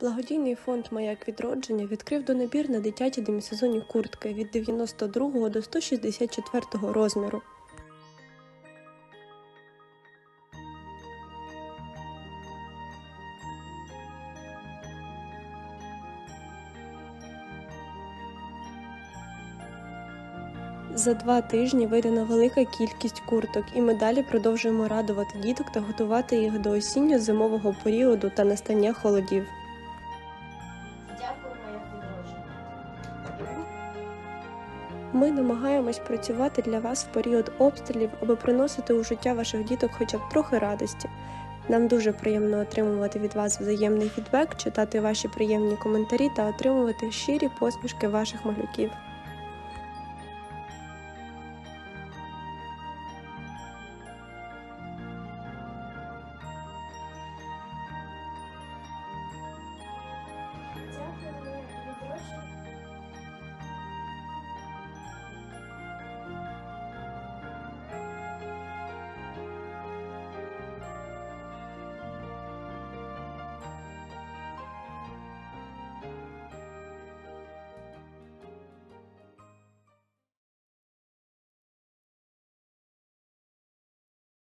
Благодійний фонд Маяк відродження відкрив донабір на дитячі демісезонні куртки від 92 до 164 розміру. За два тижні видана велика кількість курток, і ми далі продовжуємо радувати діток та готувати їх до осінньо-зимового періоду та настання холодів. Ми намагаємось працювати для вас в період обстрілів, аби приносити у життя ваших діток хоча б трохи радості. Нам дуже приємно отримувати від вас взаємний фідбек, читати ваші приємні коментарі та отримувати щирі посмішки ваших малюків.